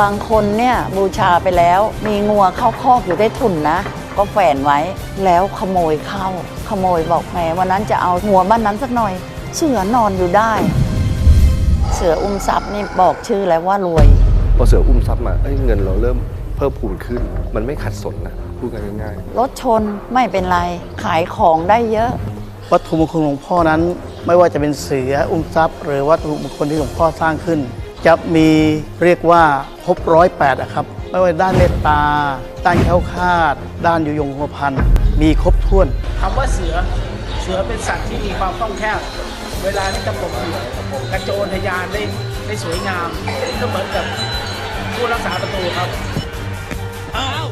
บางคนเนี่ยบูชาไปแล้ว มีงัวเข้าคอกอยู่ได้ทุนนะ ก็แฝนไว้แล้วขโมยเข้า ขโมยบอกแหมวันนั้นจะเอาหัวบ้านนั้นสักหน่อย เสือนอนอยู่ได้ เสืออุ้มทรัพย์นี่บอกชื่อแล้วว่ารวย พอเสืออุ้มทรัพย์มาเอ้ยเงินเราเริ่มเพิ่มพูนขึ้น มันไม่ขัดสนนะพูดกันง่ายๆรถชนไม่เป็นไร ขายของได้เยอะ วัตถุมงคลหลวงพ่อนั้น ไม่ว่าจะเป็นเสืออุ้มทรัพย์ หรือวัตถุมงคลที่หลวงพ่อสร้างขึ้น จะมีเรียกว่าครบร้อยแปดอะครับ ไม่ว่าด้านเมตตา ด้านแคล้วคลาด ด้านอยู่ยงหัวพัน มีครบถ้วนคำว่าเสือ เสือเป็นสัตว์ที่มีความคล่องแคล่ว เวลาที่จะปกอยู่กระโจนทะยานได้ได้สวยงาม ก็เหมือนกับผู้รักษาประตูครับ อ้าว